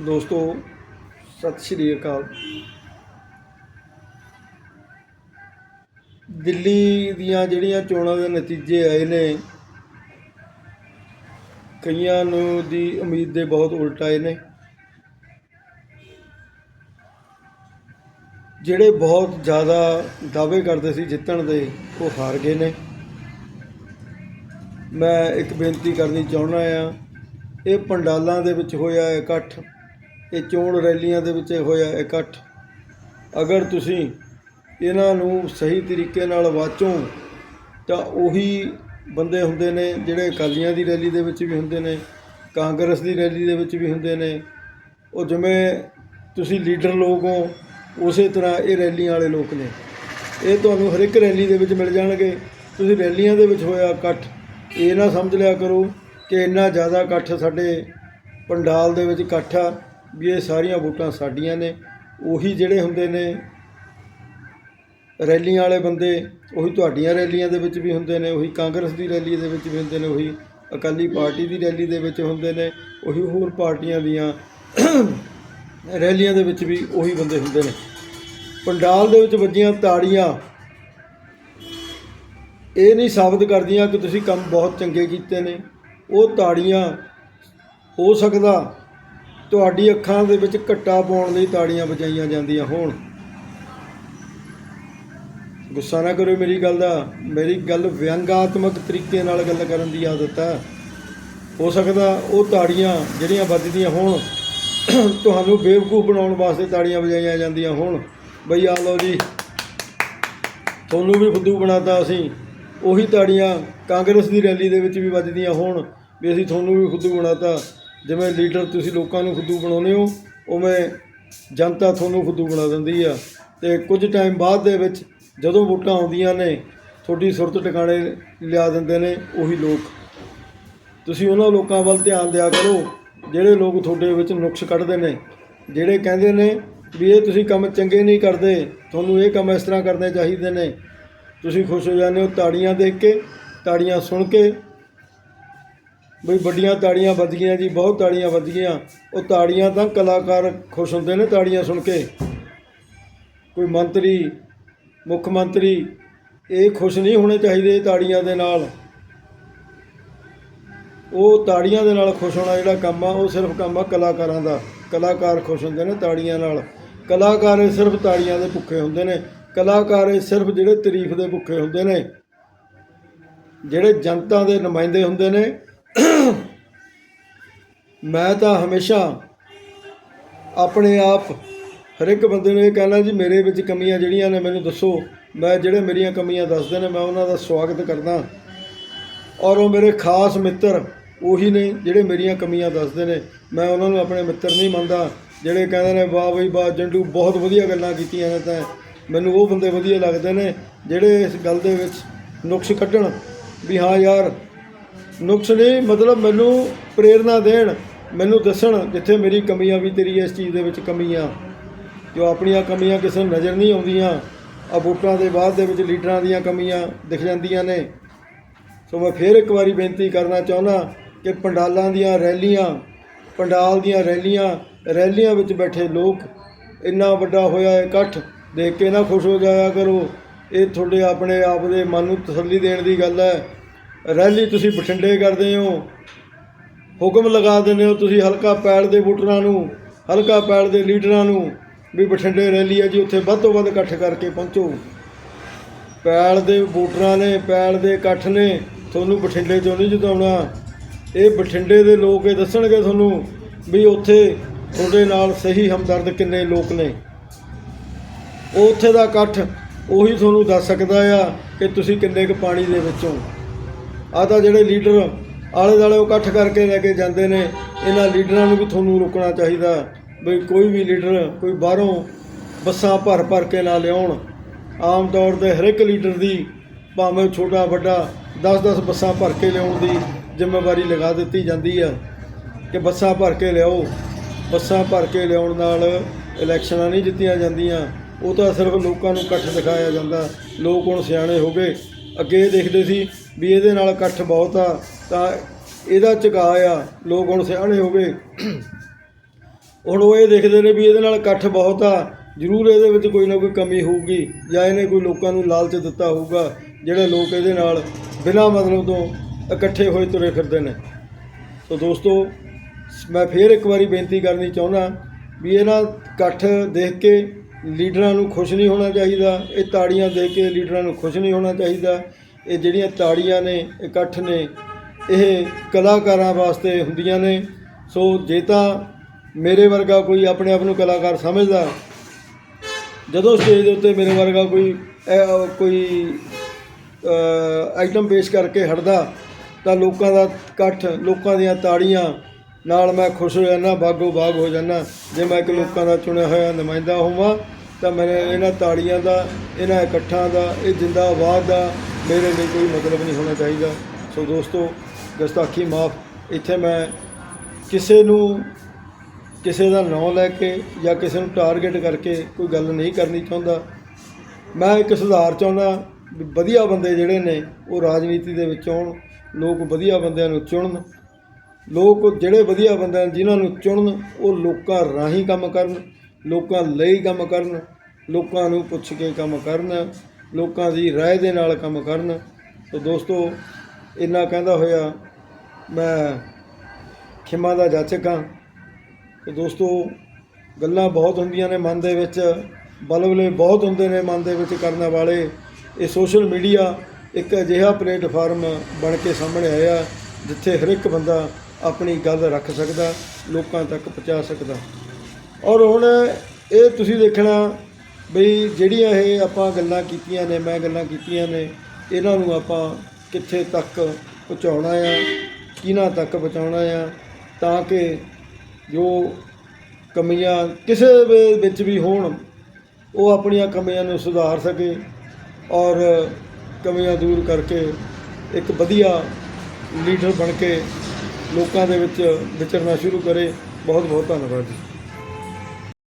ਦੋਸਤੋ, ਸਤਿ ਸ਼੍ਰੀ ਅਕਾਲ। ਦਿੱਲੀ ਦੀਆਂ ਜਿਹੜੀਆਂ ਚੋਣਾਂ ਦੇ ਨਤੀਜੇ ਆਏ ਨੇ, ਕਈਆਂ ਨੂੰ ਦੀ ਉਮੀਦ ਦੇ ਬਹੁਤ ਉਲਟ ਆਏ ਨੇ। ਜਿਹੜੇ ਬਹੁਤ ਜ਼ਿਆਦਾ ਦਾਅਵੇ ਕਰਦੇ ਸੀ ਜਿੱਤਣ ਦੇ, ਉਹ ਹਾਰ ਗਏ ਨੇ। ਮੈਂ ਇੱਕ ਬੇਨਤੀ ਕਰਨੀ ਚਾਹੁੰਦਾ ਆ ਇਹ ਪੰਡਾਲਾਂ ਦੇ ਵਿੱਚ ਹੋਇਆ ਇਕੱਠ। ਇਹ ਚੋਣ ਰੈਲੀਆਂ ਦੇ ਵਿੱਚ ਹੋਇਆ ਇਕੱਠ। ਅਗਰ ਤੁਸੀਂ ਇਹਨਾਂ ਨੂੰ ਸਹੀ ਤਰੀਕੇ ਨਾਲ ਵਾਚੋ, ਤਾਂ ਉਹੀ ਬੰਦੇ ਹੁੰਦੇ ਨੇ ਜਿਹੜੇ ਅਕਾਲੀਆਂ ਦੀ ਰੈਲੀ ਦੇ ਵਿੱਚ ਵੀ ਹੁੰਦੇ ਨੇ, ਕਾਂਗਰਸ ਦੀ ਰੈਲੀ ਦੇ ਵਿੱਚ ਵੀ ਹੁੰਦੇ ਨੇ। ਉਹ ਜਿਵੇਂ ਤੁਸੀਂ ਲੀਡਰ ਲੋਕ ਹੋ, ਉਸੇ ਤਰ੍ਹਾਂ ਇਹ ਰੈਲੀਆਂ ਵਾਲੇ ਲੋਕ ਨੇ। ਇਹ ਤੁਹਾਨੂੰ ਹਰ ਇੱਕ ਰੈਲੀ ਦੇ ਵਿੱਚ ਮਿਲ ਜਾਣਗੇ। ਤੁਸੀਂ ਰੈਲੀਆਂ ਦੇ ਵਿੱਚ ਹੋਇਆ ਇਕੱਠ, ਇਹ ਨਾ ਸਮਝ ਲਿਆ ਕਰੋ ਕਿ ਇੰਨਾ ਜ਼ਿਆਦਾ ਇਕੱਠ ਸਾਡੇ ਪੰਡਾਲ ਦੇ ਵਿੱਚ ਇਕੱਠ ਆ। ਵੀ ਇਹ ਸਾਰੀਆਂ ਵੋਟਾਂ ਸਾਡੀਆਂ ਨੇ। ਉਹੀ ਜਿਹੜੇ ਹੁੰਦੇ ਨੇ ਰੈਲੀਆਂ ਵਾਲੇ ਬੰਦੇ, ਉਹੀ ਤੁਹਾਡੀਆਂ ਰੈਲੀਆਂ ਦੇ ਵਿੱਚ ਵੀ ਹੁੰਦੇ ਨੇ, ਉਹੀ ਕਾਂਗਰਸ ਦੀ ਰੈਲੀ ਦੇ ਵਿੱਚ ਵੀ ਹੁੰਦੇ ਨੇ, ਉਹੀ ਅਕਾਲੀ ਪਾਰਟੀ ਦੀ ਰੈਲੀ ਦੇ ਵਿੱਚ ਹੁੰਦੇ ਨੇ, ਉਹੀ ਹੋਰ ਪਾਰਟੀਆਂ ਦੀਆਂ ਰੈਲੀਆਂ ਦੇ ਵਿੱਚ ਵੀ ਉਹੀ ਬੰਦੇ ਹੁੰਦੇ ਨੇ। ਪੰਡਾਲ ਦੇ ਵਿੱਚ ਵੱਜੀਆਂ ਤਾੜੀਆਂ, ਇਹ ਨਹੀਂ ਸਾਬਤ ਕਰਦੀਆਂ ਕਿ ਤੁਸੀਂ ਕੰਮ ਬਹੁਤ ਚੰਗੇ ਕੀਤੇ ਨੇ। ਉਹ ਤਾੜੀਆਂ ਹੋ ਸਕਦਾ ਤੁਹਾਡੀ ਅੱਖਾਂ ਦੇ ਵਿੱਚ ਘੱਟਾ ਪਾਉਣ ਲਈ ਤਾੜੀਆਂ ਵਜਾਈਆਂ ਜਾਂਦੀਆਂ ਹੋਣ। ਗੁੱਸਾ ਨਾ ਕਰੋ ਮੇਰੀ ਗੱਲ ਦਾ। ਮੇਰੀ ਗੱਲ ਵਿਅੰਗਾਤਮਕ ਤਰੀਕੇ ਨਾਲ ਗੱਲ ਕਰਨ ਦੀ ਆਦਤ ਹੈ। ਹੋ ਸਕਦਾ ਉਹ ਤਾੜੀਆਂ ਜਿਹੜੀਆਂ ਵੱਜਦੀਆਂ ਹੋਣ। ਤੁਹਾਨੂੰ ਬੇਵਕੂਫ ਬਣਾਉਣ ਵਾਸਤੇ ਤਾੜੀਆਂ ਵਜਾਈਆਂ ਜਾਂਦੀਆਂ ਹੋਣ। ਬਈ ਆ ਲਓ ਜੀ, ਤੁਹਾਨੂੰ ਵੀ ਫੁੱਦੂ ਬਣਾਤਾ ਅਸੀਂ। ਉਹੀ ਤਾੜੀਆਂ ਕਾਂਗਰਸ ਦੀ ਰੈਲੀ ਦੇ ਵਿੱਚ ਵੀ ਵੱਜਦੀਆਂ ਹੋਣ। ਵੀ ਅਸੀਂ ਤੁਹਾਨੂੰ ਵੀ ਫੁੱਦੂ ਬਣਾਤਾ। ਜਿਵੇਂ ਲੀਡਰ ਤੁਸੀਂ ਲੋਕਾਂ ਨੂੰ ਫੁੱਦੂ ਬਣਾਉਂਦੇ ਹੋ, ਉਵੇਂ ਜਨਤਾ ਤੁਹਾਨੂੰ ਫੁੱਦੂ ਬਣਾ ਦਿੰਦੀ ਆ। ਤੇ ਕੁਝ ਟਾਈਮ ਬਾਅਦ ਦੇ ਵਿੱਚ ਜਦੋਂ ਵੋਟਾਂ ਆਉਂਦੀਆਂ ਨੇ, ਤੁਹਾਡੀ ਸੁਰਤ ਟਿਕਾਣੇ ਲਿਆ ਦਿੰਦੇ ਨੇ ਉਹੀ ਲੋਕ। ਤੁਸੀਂ ਉਹਨਾਂ ਲੋਕਾਂ ਵੱਲ ਧਿਆਨ ਦਿਆ ਕਰੋ, ਜਿਹੜੇ ਲੋਕ ਤੁਹਾਡੇ ਵਿੱਚ ਨੁਕਸ ਕੱਢਦੇ ਨੇ, ਜਿਹੜੇ ਕਹਿੰਦੇ ਨੇ ਵੀ ਇਹ ਤੁਸੀਂ ਕੰਮ ਚੰਗੇ ਨਹੀਂ ਕਰਦੇ, ਤੁਹਾਨੂੰ ਇਹ ਕੰਮ ਇਸ ਤਰ੍ਹਾਂ ਕਰਨੇ ਚਾਹੀਦੇ ਨੇ। ਤੁਸੀਂ ਖੁਸ਼ ਹੋ ਜਾਂਦੇ ਹੋ ਤਾੜੀਆਂ ਦੇਖ ਕੇ, ਤਾੜੀਆਂ ਸੁਣ ਕੇ ਬਈ ਵੱਡੀਆਂ ਤਾੜੀਆਂ ਵੱਜ ਗਈਆਂ ਜੀ, ਬਹੁਤ ਤਾੜੀਆਂ ਵੱਜ ਗਈਆਂ। ਉਹ ਤਾੜੀਆਂ ਤਾਂ ਕਲਾਕਾਰ ਖੁਸ਼ ਹੁੰਦੇ ਨੇ ਤਾੜੀਆਂ ਸੁਣ ਕੇ। ਕੋਈ ਮੰਤਰੀ, ਮੁੱਖ ਮੰਤਰੀ, ਇਹ ਖੁਸ਼ ਨਹੀਂ ਹੋਣੇ ਚਾਹੀਦੇ ਤਾੜੀਆਂ ਦੇ ਨਾਲ। ਉਹ ਤਾੜੀਆਂ ਦੇ ਨਾਲ ਖੁਸ਼ ਹੋਣਾ ਜਿਹੜਾ ਕੰਮ ਆ, ਉਹ ਸਿਰਫ ਕੰਮ ਆ ਕਲਾਕਾਰਾਂ ਦਾ। ਕਲਾਕਾਰ ਖੁਸ਼ ਹੁੰਦੇ ਨੇ ਤਾੜੀਆਂ ਨਾਲ। ਕਲਾਕਾਰ ਸਿਰਫ ਤਾੜੀਆਂ ਦੇ ਭੁੱਖੇ ਹੁੰਦੇ ਨੇ। ਕਲਾਕਾਰ ਸਿਰਫ ਜਿਹੜੇ ਤਾਰੀਫ ਦੇ ਭੁੱਖੇ ਹੁੰਦੇ ਨੇ। ਜਿਹੜੇ ਜਨਤਾ ਦੇ ਨੁਮਾਇੰਦੇ ਹੁੰਦੇ ਨੇ ਮੈਂ ਤਾਂ ਹਮੇਸ਼ਾ ਆਪਣੇ ਆਪ ਹਰ ਇੱਕ ਬੰਦੇ ਨੂੰ ਇਹ ਕਹਿਣਾ ਜੀ, ਮੇਰੇ ਵਿੱਚ ਕਮੀਆਂ ਜਿਹੜੀਆਂ ਨੇ, ਮੈਨੂੰ ਦੱਸੋ। ਮੈਂ ਜਿਹੜੇ ਮੇਰੀਆਂ ਕਮੀਆਂ ਦੱਸਦੇ ਨੇ, ਮੈਂ ਉਹਨਾਂ ਦਾ ਸਵਾਗਤ ਕਰਦਾ। ਔਰ ਉਹ ਮੇਰੇ ਖਾਸ ਮਿੱਤਰ ਉਹੀ ਨੇ ਜਿਹੜੇ ਮੇਰੀਆਂ ਕਮੀਆਂ ਦੱਸਦੇ ਨੇ। ਮੈਂ ਉਹਨਾਂ ਨੂੰ ਆਪਣੇ ਮਿੱਤਰ ਨਹੀਂ ਮੰਨਦਾ, ਜਿਹੜੇ ਕਹਿੰਦੇ ਨੇ, ਵਾਹ ਬਈ, ਵਾਹ, ਜੰਡੂ, ਬਹੁਤ ਵਧੀਆ ਗੱਲਾਂ ਕੀਤੀਆਂ ਨੇ ਤਾਂ। ਮੈਨੂੰ ਉਹ ਬੰਦੇ ਵਧੀਆ ਲੱਗਦੇ ਨੇ, ਜਿਹੜੇ ਇਸ ਗੱਲ ਦੇ ਵਿੱਚ ਨੁਕਸ ਕੱਢਣ ਵੀ ਹਾਂ ਯਾਰ ਨੁਕਸ ਨਹੀਂ ਮਤਲਬ ਮੈਨੂੰ ਪ੍ਰੇਰਣਾ ਦੇਣ, ਮੈਨੂੰ ਦੱਸਣ ਜਿੱਥੇ ਮੇਰੀ ਕਮੀਆਂ ਵੀ ਤੇਰੀ ਇਸ ਚੀਜ਼ ਦੇ ਵਿੱਚ ਕਮੀ ਆ ਜੋ ਆਪਣੀਆਂ ਕਮੀਆਂ ਕਿਸੇ ਨੂੰ ਨਜ਼ਰ ਨਹੀਂ ਆਉਂਦੀਆਂ ਆ ਵੋਟਾਂ ਦੇ ਬਾਅਦ ਦੇ ਵਿੱਚ ਲੀਡਰਾਂ ਦੀਆਂ ਕਮੀਆਂ ਦਿਖ ਜਾਂਦੀਆਂ ਨੇ। ਸੋ ਮੈਂ ਫੇਰ ਇੱਕ ਵਾਰੀ ਬੇਨਤੀ ਕਰਨਾ ਚਾਹੁੰਦਾ ਕਿ ਪੰਡਾਲਾਂ ਦੀਆਂ ਰੈਲੀਆਂ, ਪੰਡਾਲ ਦੀਆਂ ਰੈਲੀਆਂ ਰੈਲੀਆਂ ਵਿੱਚ ਬੈਠੇ ਲੋਕ ਇੰਨਾ ਵੱਡਾ ਹੋਇਆ ਇਕੱਠ, ਦੇਖ ਕੇ ਨਾ ਖੁਸ਼ ਹੋ ਜਾਇਆ ਕਰੋ। ਇਹ ਤੁਹਾਡੇ ਆਪਣੇ ਆਪ ਦੇ ਮਨ ਨੂੰ ਤਸੱਲੀ ਦੇਣ ਦੀ ਗੱਲ ਹੈ। ਰੈਲੀ ਤੁਸੀਂ ਬਠਿੰਡੇ ਕਰਦੇ ਹੋ। ਹੁਕਮ ਲਗਾ ਦਿੰਦੇ ਹੋ ਤੁਸੀਂ ਹਲਕਾ ਪੈੜ ਦੇ ਵੋਟਰਾਂ ਨੂੰ, ਹਲਕਾ ਪੈੜ ਦੇ ਲੀਡਰਾਂ ਨੂੰ ਵੀ ਬਠਿੰਡੇ ਰੈਲੀ ਹੈ ਜੀ, ਉੱਥੇ ਵੱਧ ਤੋਂ ਵੱਧ ਇਕੱਠ ਕਰਕੇ ਪਹੁੰਚੋ। ਪੈਲ ਦੇ ਵੋਟਰਾਂ ਨੇ ਪੈਲ ਦੇ ਇਕੱਠ ਨੇ ਤੁਹਾਨੂੰ ਬਠਿੰਡੇ ਚੋਂ ਨਹੀਂ ਜਿਤਾਉਣਾ। ਇਹ ਬਠਿੰਡੇ ਦੇ ਲੋਕ ਇਹ ਦੱਸਣਗੇ ਤੁਹਾਨੂੰ ਵੀ ਉੱਥੇ ਤੁਹਾਡੇ ਨਾਲ ਸਹੀ ਹਮਦਰਦ ਕਿੰਨੇ ਲੋਕ ਨੇ। ਉੱਥੇ ਦਾ ਇਕੱਠ ਉਹੀ ਤੁਹਾਨੂੰ ਦੱਸ ਸਕਦਾ ਆ ਕਿ ਤੁਸੀਂ ਕਿੰਨੇ ਕੁ ਪਾਣੀ ਦੇ ਵਿੱਚੋਂ ਆ ਤਾਂ ਜਿਹੜੇ ਲੀਡਰ ਆਲੇ ਦਾਲੇ ਉਹ ਇਕੱਠ ਕਰਕੇ ਲੈ ਕੇ ਜਾਂਦੇ ਨੇ, ਇਹਨਾਂ ਲੀਡਰਾਂ ਨੂੰ ਵੀ ਤੁਹਾਨੂੰ ਰੋਕਣਾ ਚਾਹੀਦਾ ਵੀ ਕੋਈ ਵੀ ਲੀਡਰ ਕੋਈ ਬਾਹਰੋਂ ਬੱਸਾਂ ਭਰ ਭਰ ਕੇ ਨਾ ਲਿਆਉਣ। ਆਮ ਤੌਰ ਤੇ ਹਰ ਇੱਕ ਲੀਡਰ ਦੀ, ਭਾਵੇਂ ਛੋਟਾ, ਵੱਡਾ 10-10 ਬੱਸਾਂ ਭਰ ਕੇ ਲਿਆਉਣ ਦੀ ਜ਼ਿੰਮੇਵਾਰੀ ਲਗਾ ਦਿੱਤੀ ਜਾਂਦੀ ਆ ਕਿ ਬੱਸਾਂ ਭਰ ਕੇ ਲਿਆਓ। ਬੱਸਾਂ ਭਰ ਕੇ ਲਿਆਉਣ ਨਾਲ ਇਲੈਕਸ਼ਨਾਂ ਨਹੀਂ ਜਿੱਤੀਆਂ ਜਾਂਦੀਆਂ, ਉਹ ਤਾਂ ਸਿਰਫ ਲੋਕਾਂ ਨੂੰ ਇਕੱਠ ਦਿਖਾਇਆ ਜਾਂਦਾ। ਲੋਕ ਹੁਣ ਸਿਆਣੇ ਹੋ ਗਏ, ਅੱਗੇ ਇਹ ਦੇਖਦੇ ਸੀ ਵੀ ਇਹਦੇ ਨਾਲ ਇਕੱਠ ਬਹੁਤ ਆ, ਤਾਂ ਇਹਦਾ ਝੁਕਾਅ ਆ, ਲੋਕ ਹੁਣ ਸਿਆਣੇ ਹੋ ਗਏ। ਹੁਣ ਉਹ ਇਹ ਦੇਖਦੇ ਨੇ ਵੀ ਇਹਦੇ ਨਾਲ ਇਕੱਠ ਬਹੁਤ ਆ, ਜ਼ਰੂਰ ਇਹਦੇ ਵਿੱਚ ਕੋਈ ਨਾ ਕੋਈ ਕਮੀ ਹੋਊਗੀ, ਜਾਂ ਇਹਨੇ ਕੋਈ ਲੋਕਾਂ ਨੂੰ ਲਾਲਚ ਦਿੱਤਾ ਹੋਊਗਾ, ਜਿਹੜੇ ਲੋਕ ਇਹਦੇ ਨਾਲ ਬਿਨਾਂ ਮਤਲਬ ਤੋਂ ਇਕੱਠੇ ਹੋਏ ਤੁਰੇ ਫਿਰਦੇ ਨੇ। ਸੋ ਦੋਸਤੋ, ਮੈਂ ਫੇਰ ਇੱਕ ਵਾਰੀ ਬੇਨਤੀ ਕਰਨੀ ਚਾਹੁੰਦਾ ਵੀ ਇਹਨਾਂ ਇਕੱਠ ਦੇਖ ਕੇ ਲੀਡਰਾਂ ਨੂੰ ਖੁਸ਼ ਨਹੀਂ ਹੋਣਾ ਚਾਹੀਦਾ, ਇਹ ਤਾੜੀਆਂ ਦੇਖ ਕੇ ਲੀਡਰਾਂ ਨੂੰ ਖੁਸ਼ ਨਹੀਂ ਹੋਣਾ ਚਾਹੀਦਾ। ਇਹ ਜਿਹੜੀਆਂ ਤਾੜੀਆਂ ਨੇ, ਇਕੱਠ ਨੇ, ਇਹ ਕਲਾਕਾਰਾਂ ਵਾਸਤੇ ਹੁੰਦੀਆਂ ਨੇ। ਸੋ ਜੇ ਤਾਂ ਮੇਰੇ ਵਰਗਾ ਕੋਈ ਆਪਣੇ ਆਪ ਨੂੰ ਕਲਾਕਾਰ ਸਮਝਦਾ, ਜਦੋਂ ਸਟੇਜ ਦੇ ਉੱਤੇ ਮੇਰੇ ਵਰਗਾ ਕੋਈ ਕੋਈ ਆਈਟਮ ਪੇਸ਼ ਕਰਕੇ ਹਟਦਾ, ਤਾਂ ਲੋਕਾਂ ਦਾ ਇਕੱਠ, ਲੋਕਾਂ ਦੀਆਂ ਤਾੜੀਆਂ ਨਾਲ ਮੈਂ ਖੁਸ਼ ਹੋ ਜਾਂਦਾ, ਬਾਗੋ ਬਾਗ ਹੋ ਜਾਂਦਾ। ਜੇ ਮੈਂ ਇੱਕ ਲੋਕਾਂ ਦਾ ਚੁਣਿਆ ਹੋਇਆ ਨੁਮਾਇੰਦਾ ਹੋਵਾਂ, ਤਾਂ ਮੈਂ ਇਹਨਾਂ ਤਾੜੀਆਂ ਦਾ, ਇਹਨਾਂ ਇਕੱਠਾਂ ਦਾ, ਇਹ ਜਿੰਦਾਬਾਦ ਦਾ ਮੇਰੇ ਲਈ ਕੋਈ ਮਤਲਬ ਨਹੀਂ ਹੋਣਾ ਚਾਹੀਦਾ। ਸੋ ਦੋਸਤੋ, ਗਸਤਾਖੀ ਮਾਫ। ਇੱਥੇ ਮੈਂ ਕਿਸੇ ਨੂੰ, ਕਿਸੇ ਦਾ ਨਾਂ ਲੈ ਕੇ ਜਾਂ ਕਿਸੇ ਨੂੰ ਟਾਰਗੇਟ ਕਰਕੇ ਕੋਈ ਗੱਲ ਨਹੀਂ ਕਰਨੀ ਚਾਹੁੰਦਾ। ਮੈਂ ਇੱਕ ਸੁਧਾਰ ਚਾਹੁੰਦਾ ਵੀ ਵਧੀਆ ਬੰਦੇ ਜਿਹੜੇ ਨੇ, ਉਹ ਰਾਜਨੀਤੀ ਦੇ ਵਿੱਚ ਆਉਣ, ਲੋਕ ਵਧੀਆ ਬੰਦਿਆਂ ਨੂੰ ਚੁਣਨ। ਲੋਕ ਜਿਹੜੇ ਵਧੀਆ ਬੰਦੇ ਨੇ ਜਿਨ੍ਹਾਂ ਨੂੰ ਚੁਣਨ, ਉਹ ਲੋਕਾਂ ਰਾਹੀਂ ਕੰਮ ਕਰਨ, ਲੋਕਾਂ ਲਈ ਕੰਮ ਕਰਨ, ਲੋਕਾਂ ਨੂੰ ਪੁੱਛ ਕੇ ਕੰਮ ਕਰਨ। ਲੋਕਾਂ ਦੀ ਰਾਏ ਦੇ ਨਾਲ ਕੰਮ ਕਰਨ। ਸੋ ਦੋਸਤੋ, ਇੰਨਾ ਕਹਿੰਦਾ ਹੋਇਆ, ਮੈਂ ਖਿਮਾ ਦਾ ਜਾਚਕ ਹਾਂ। ਤੇ ਦੋਸਤੋ, ਗੱਲਾਂ ਬਹੁਤ ਹੁੰਦੀਆਂ ਨੇ ਮਨ ਦੇ ਵਿੱਚ, ਬਲਬਲੇ ਬਹੁਤ ਹੁੰਦੇ ਨੇ ਮਨ ਦੇ ਵਿੱਚ ਕਰਨ ਵਾਲੇ। ਇਹ ਸੋਸ਼ਲ ਮੀਡੀਆ ਇੱਕ ਅਜਿਹਾ ਪਲੇਟਫਾਰਮ ਬਣ ਕੇ ਸਾਹਮਣੇ ਆਇਆ, ਜਿੱਥੇ ਹਰ ਇੱਕ ਬੰਦਾ ਆਪਣੀ ਗੱਲ ਰੱਖ ਸਕਦਾ, ਲੋਕਾਂ ਤੱਕ ਪਹੁੰਚਾ ਸਕਦਾ। ਔਰ ਹੁਣ ਇਹ ਤੁਸੀਂ ਦੇਖਣਾ ਬਈ ਜਿਹੜੀਆਂ ਇਹ ਆਪਾਂ ਗੱਲਾਂ ਕੀਤੀਆਂ ਨੇ, ਮੈਂ ਗੱਲਾਂ ਕੀਤੀਆਂ ਨੇ, ਇਹਨਾਂ ਨੂੰ ਆਪਾਂ ਕਿੱਥੇ ਤੱਕ ਪਹੁੰਚਾਉਣਾ ਆ, ਕਿਹਨਾਂ ਤੱਕ ਪਹੁੰਚਾਉਣਾ ਆ, ਤਾਂ ਕਿ ਜੋ ਕਮੀਆਂ ਕਿਸੇ ਦੇ ਵਿੱਚ ਵੀ ਹੋਣ, ਉਹ ਆਪਣੀਆਂ ਕਮੀਆਂ ਨੂੰ ਸੁਧਾਰ ਸਕੇ ਔਰ ਕਮੀਆਂ ਦੂਰ ਕਰਕੇ ਇੱਕ ਵਧੀਆ ਲੀਡਰ ਬਣ ਕੇ ਲੋਕਾਂ ਦੇ ਵਿੱਚ ਵਿਚਰਨਾ ਸ਼ੁਰੂ ਕਰੇ। ਬਹੁਤ ਬਹੁਤ ਧੰਨਵਾਦ ਜੀ।